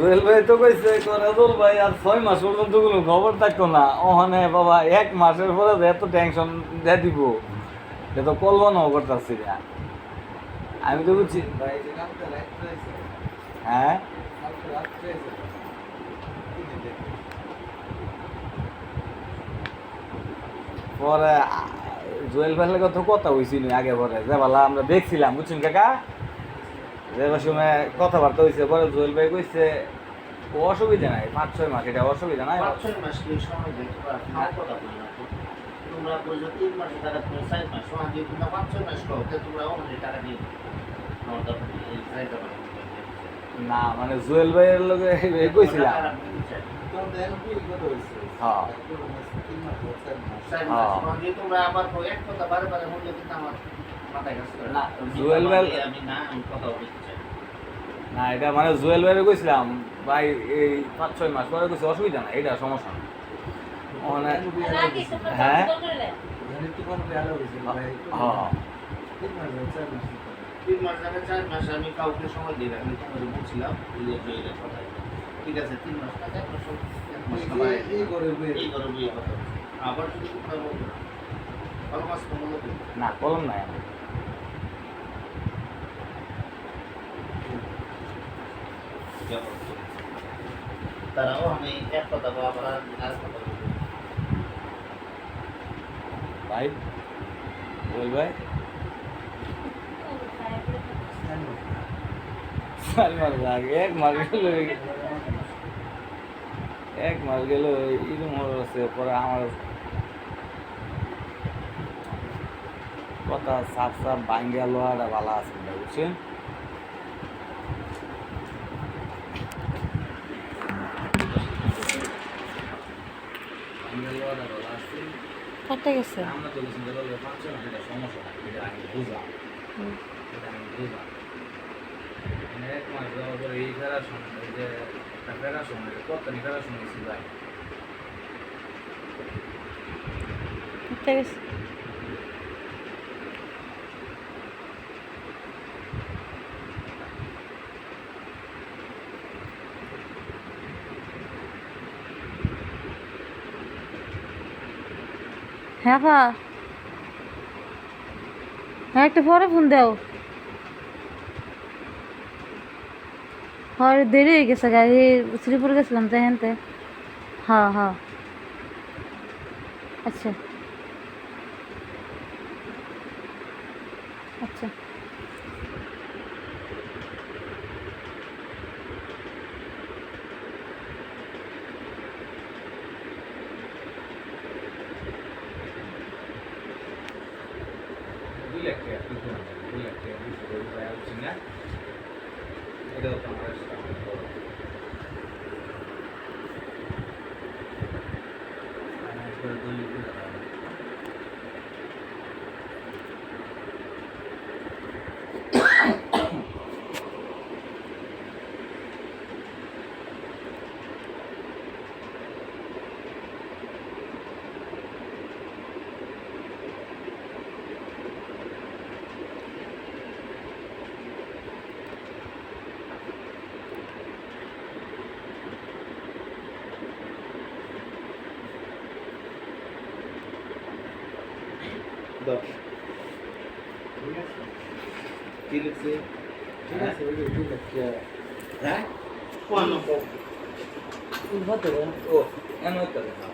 জুয়েল ভাই তো কইছে করাজল ভাই আর ছয় মাস পর্যন্ত কোনো খবর থাকতো না। ওখানে বাবা এক মাসের পরে এত টেনশন দিয়ে দিব সে তো কল্পনাও করতেছি না। আমি তো বুঝছি। হ্যাঁ? পরে জুয়েল ভাইয়ের তো কথা হয়েছিল আগে পরে। যে বলা আমরা দেখছিলাম বুঝছেন কাকা? যে সময় কথাবার্তা হয়েছে পরে জুয়েল ভাই কইছে অসুবিধা নাই পাঁচ ছয় মাস এটা অসুবিধা নাই পাঁচ ছয় মাস কি সময় দিতে কথা বলি না তোমরা বলছো তিন মাসে টাকা তুমি চার মাস সময় দিয়ে তোমরা পাঁচ ছয় মাস করো তোমরা অনেক টাকা দিয়ে দিও। আমার দরকার নেই, এই চার টাকা না মানে জুয়েল ভাইয়ের লগে কইছিলাম। হ্যাঁ। হ্যাঁ। তোমরা আবার এক কথা বারে বারে বললে কিন্তু আমার আমি জুয়েল আমি না আমি না এটা মানে জুয়েল ভাইয়ের কইছিলাম ভাই, এই পাঁচ, ছয় মাস পরে কইছে অসুবিধা না এটা সমস্যা না ওখানে হ্যাঁ? তিন মাস চার আগে চার মাস আমি কাউকে সময় দিই না আমি তোমাদের বলছিলাম ঠিক আছে তিন মাস না এক মাস এই- এই এই কথা আবার না কলম নাই আমার। তারাও আমি এক কথা বা আবার আর কথা ভাই জুয়েল ভাই এক মাস গেল এক ঈদ আছে, পরে আমার কথা সাপ সাপ ভাঙ্গা লোহাটা ভালো আছে বুঝছেন ভাঙ্গা লোহাটা ভালো আছে কাটতে গেছে আমরা তো কিছু বলে পাচ্ছ না এটা সমস্যা না এটা আমি বুঝলাম হুম। এটা আমি বুঝলাম মানে এক মাস যাওয়ার পরে এই ফেরার সময় এই যে একটা ফেরার সময় কত ফেরার সময় ছিল গেছে। কাটতে গেছে। হ্যাঁ ফা হ্যাঁ একটু পরে ফোন দাও। হয়, দেরি হয়ে গেছে গাড়ি শ্রীপুর গেছিলাম তাই হ্যাঁ হ্যাঁ। আচ্ছা। আচ্ছা দুই লাখ টাকা তুই কোনো দুই লাখ টাকা দুশো করে ভাই আসছি না এটাও তো আমার সাথে বড় আমি একবার দলিল করে দাও। দাও কি লিখছে হ্যাঁ? ও এমন একটা কথা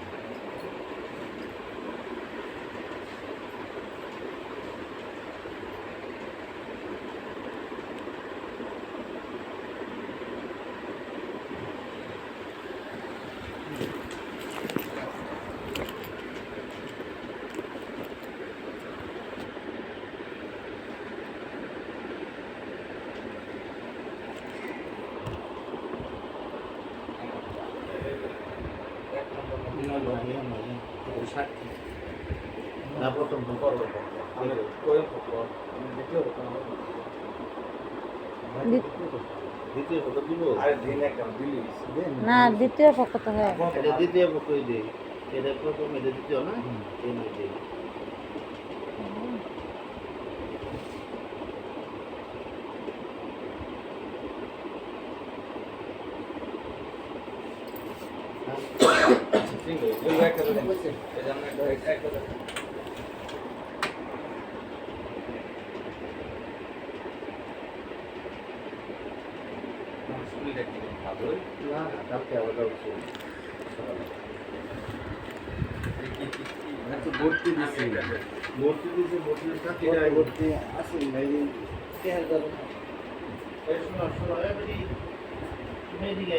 না প্রথম করো আমি ওই আমি দ্বিতীয় কথা দি- দ্বিতীয় পক্ষ দিব আরে দিন একদম দিলি না দ্বিতীয় পক্ষ তো হয়। দ্বিতীয় পক্ষই দিই এটা প্রথম এটা দ্বিতীয় না? এই নয় দেই জুয়েল ভাই একটা দেন। এই যে আমরা একটা- একটা দেন। আমার শরীরটা কি ভালোই না না কালকে আবার যাচ্ছি একটু ভর্তি দিছি ভর্তি দিছি ভর্তি সাথে যায় ভর্তি আসুন ভাই কে যাবে এই শোনো শোনো এবারে তুমি এদিকে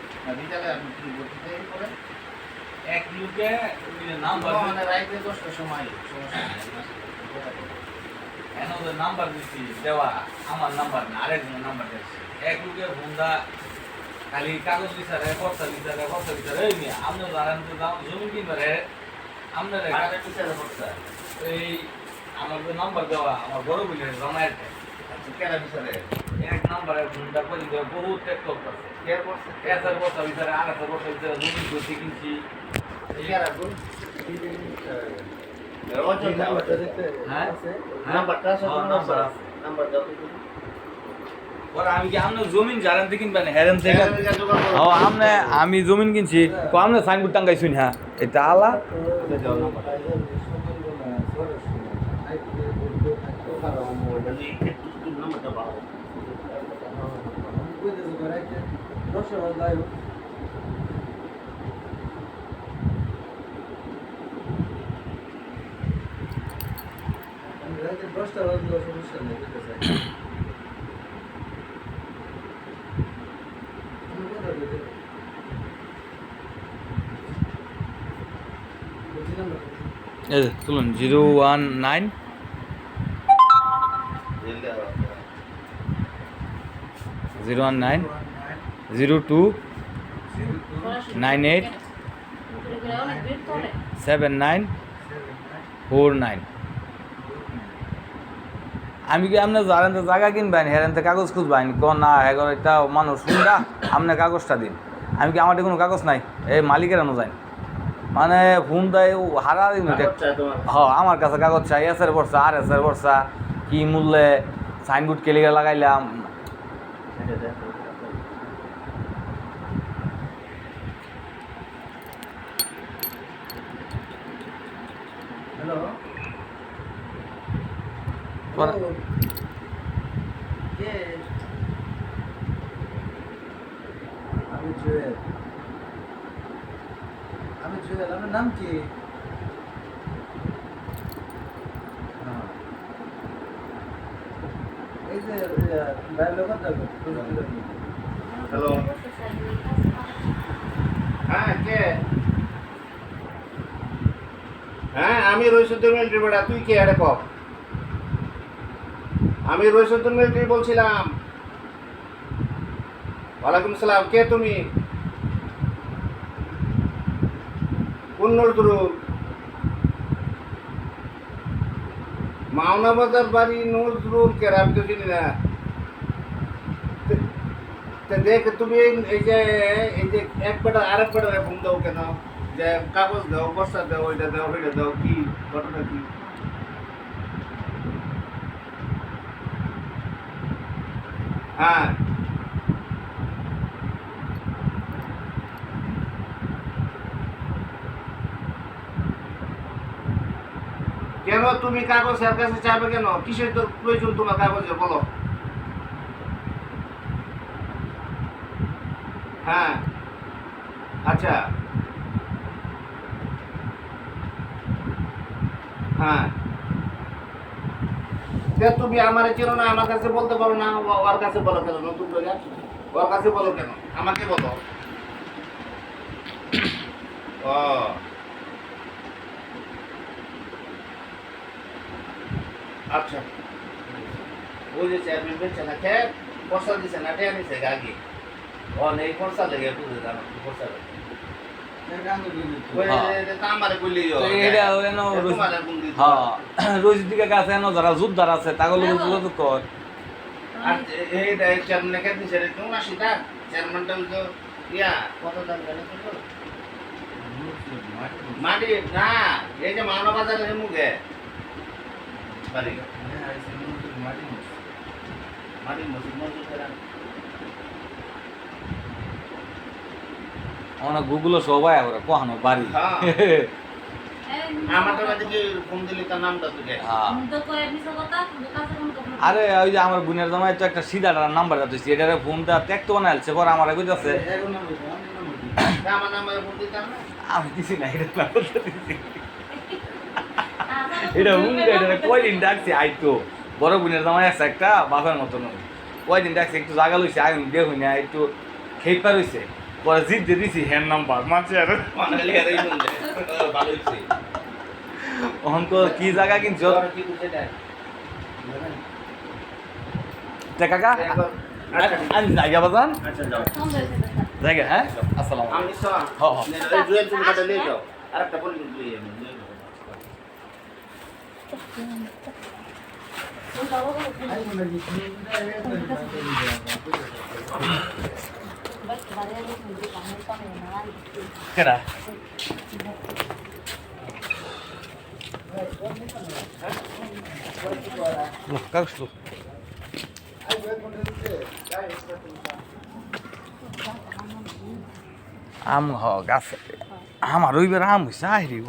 করে দিবো, কি এগুলো বইছে, বইছে। এক লুকে নাম্বার ওদের নাম্বার দিচ্ছি দেওয়া আমার নাম্বার না আরেকজনের নাম্বার দিচ্ছি এক লুকে হুন্ডা খালি কাগজ বিচারে খরচা বিচারে খরচা বিচারে এই নিয়ে। আপনি জানেন তো দাম জমি কিনবারে আপনার এই আমার যে নাম্বার দেওয়া আমার বড় বোনের জমায়ের এক নাম্বারে হুন্ডা করে দেওয়া বহুত ট্যাক্টর আছে এক হাজার বছর ভিতরে আট হাজার বছর ভিতরে জমি করতে কিনছি হ্যাঁ? নাম্বারটা আছে হ্যাঁ, তোমার নাম্বার আছে? আছে। নাম্বার দাও তো তুমি। ওরা আমি কি আপনার জমিন জানেন থেকে কিনবেন হেরেন থেকে এখানে থেকে জোগাড় করো। ও আমনে আমি জমিন কিনছি কো আমনে সাইনবোর্ড টাঙ্গাইছুন হ্যাঁ এটা আলা ওটা নিয়ে একটু তুমি নাম্বারটা পাও। দশটা বাজলো সমস্যা নেই বুঝতে চাই তুমি কোথায় যেতে? বুঝলাম না। এই তুলুন zero one nine. Zero one nine zero two nine eight seven nine four nine. আমি কি আপনার জানেন তো জায়গা কিনবেন হেরেন তো কাগজ খুঁজবেন ক না এখন একটা মানুষ শুনরা আপনি কাগজটা দিন। আমি কি আমার কোনো কাগজ নাই? এই মালিকের আনো যাই মানে ফোন দেয় ও হারা দিন। হ আমার কাছে কাগজ চাই এসের বর্ষা আর এসের বর্ষা কি মূল্যে সাইনবোর্ড কেলিগে লাগাইলাম এটা দেখো। হ্যালো পরে- হ্যালো। কে আমি জুয়েল নাম কি হ্যাঁ। কে হ্যাঁ আমি মিলিটারি তুই কে আরে কপ আমি রইসুদ্দিন মিলিটারি বলছিলাম, ওয়ালাইকুম সালাম, কে তুমি? কোন নজরুল মাওনা বাজার বাড়ি নজরুল কে? আমি তো চিনি না। দেখ, তুমি এই- এই যে এই যে এক বেটা আরেক বেটা ফোন দাও কেন? যে কাগজ দাও বস্তা দাও, ওইটা দাও ওইটা দাও, কি? ঘটনা কি? হ্যাঁ। কেন তুমি কাগজ এর কাছে চাইবে কেন? কিসের তোর প্রয়োজন তোমার কাগজের বলো। হ্যাঁ। আচ্ছা। হ্যাঁ। তুমি আমার চেনো না আমার কাছে বলতে পারো না ওর কাছে বলো কেন? নতুন করে? ওর কাছে বলো কেন? আমাকে বলো। ও। আচ্ছা। যে চেয়ারম্যান বেঁচে না খেয়ে পয়সা দিছে না টেয়া নিছে আগে ও নেই পয়সা লেগে বুঝে জানো পয়সা লেগে। হ্যাঁ। হ্যাঁ রশিদ দিকে কাছে এনো যারা যোদ্ধার আছে তাগুলো যোগাযোগ কর। আর এইটা চেয়ারম্যান কে দিছে রে কোন আসি তা? চেয়ারম্যানটা তো ইয়া কত দাম জানো তো মাটি না এই যে বাজারের মুখে। বাড়ি মাটি মসজিদ। মসজিদ আমরা গুগলও সবাই আমরা কহানো বাড়ি। হ্যাঁ। আমার তো কাছে কি ফোন দিলি তার নামটা তুই হ্যাঁ। আরে ওই যে আমার বোনের জামাই তো একটা সিধাটার নাম্বার যাচ্ছে এটারে ফোনটা ত্যাগতো বানাইছে পরে আমার কইতাছে। আমার নাম্বারে ফোন আমি দিছি না এটা না এটা হুঙ্গা এটা কয়দিন ডাকছে আইতো বড় বোনের জামাই আছে একটা বাপের মতন। কয়দিন ডাকছে একটু জাগা লইছে আইন দেখুন না একটু খেপা রইছে। পরে জিত দিয়ে দিছি হ্যান্ড নাম্বার মানছে আর। তো কি জায়গা কিনছো? কাকা আচ্ছা আমি জায়গা বাজান। আচ্ছা যাও। জায়গা হ্যাঁ? আসসালাম আমি কেডা? কাগজ তো আম হ গাছ। আমার ওইবার আম হয়েছে আহরি